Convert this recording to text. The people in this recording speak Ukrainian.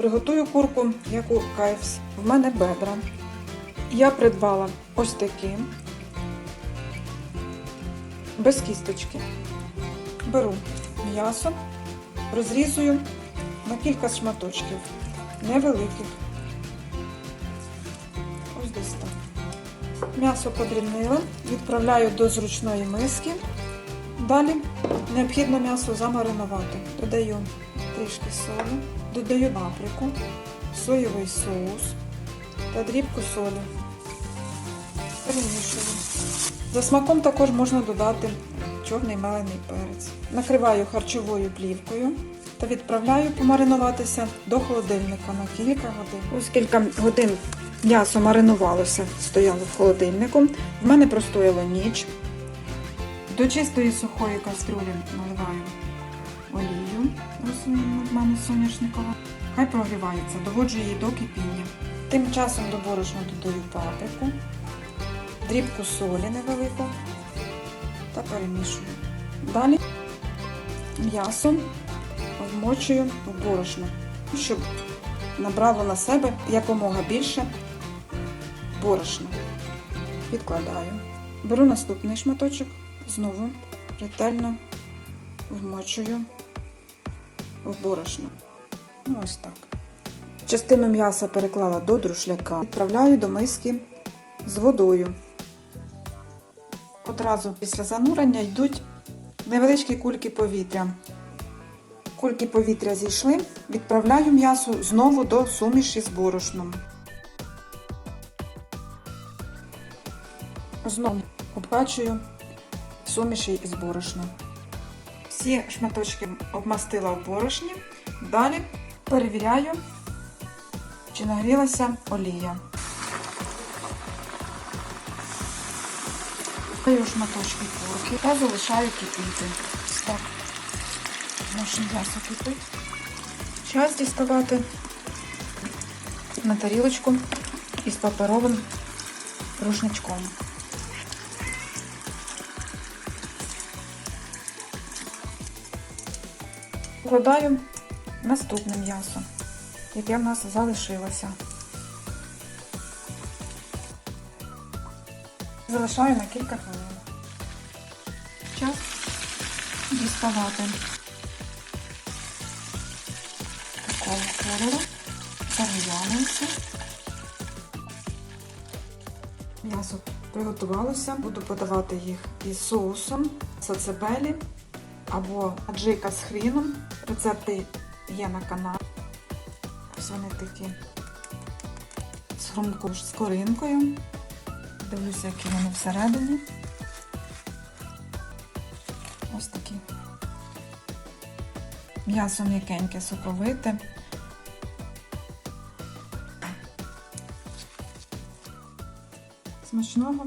Приготую курку, як у KFC. В мене бедра. Я придбала ось такі. Без кісточки. Беру м'ясо, розрізую на кілька шматочків. Невеликих. Ось десь так. М'ясо подрібнила, відправляю до зручної миски. Далі необхідно м'ясо замаринувати. Додаю трішки солі, додаю паприку, соєвий соус та дрібку солі. Перемішую. За смаком також можна додати чорний мелений перець. Накриваю харчовою плівкою та відправляю помаринуватися до холодильника на кілька годин. Ось кілька годин м'ясо маринувалося, стояло в холодильнику. В мене простояло ніч. До чистої сухої каструлі наливаю олію рослинну, в соняшникова. Хай прогрівається, доводжу її до кипіння. Тим часом до борошна додаю паприку, дрібку солі невелику та перемішую. Далі м'ясо вмочую в борошно, щоб набрало на себе якомога більше борошна. Відкладаю. Беру наступний шматочок, знову ретельно вмочую в борошно. Ну, ось так. Частину м'яса переклала до друшляка. Відправляю до миски з водою. Одразу після занурення йдуть невеличкі кульки повітря. Кульки повітря зійшли, відправляю м'ясо знову до суміші з борошном. Знову обкачую суміші із борошном. Всі шматочки обмастила в борошні. Далі перевіряю, чи нагрілася олія. Даю шматочки курки та залишаю кипіти. Так, наше м'ясо кипить. Час діставати на тарілочку із паперовим рушничком. Вкладаю наступне м'ясо, яке в нас залишилося. Залишаю на кілька хвилин. Час діставати такого кольору. Заглянемося. М'ясо приготувалося. Буду подавати їх із соусом, сацебелі або аджика з хріном. Рецепти є на каналі. Ось вони такі з хрумку з коринкою. Дивлюся, які вони всередині. Ось такі. М'ясо м'якеньке, соковите. Смачного.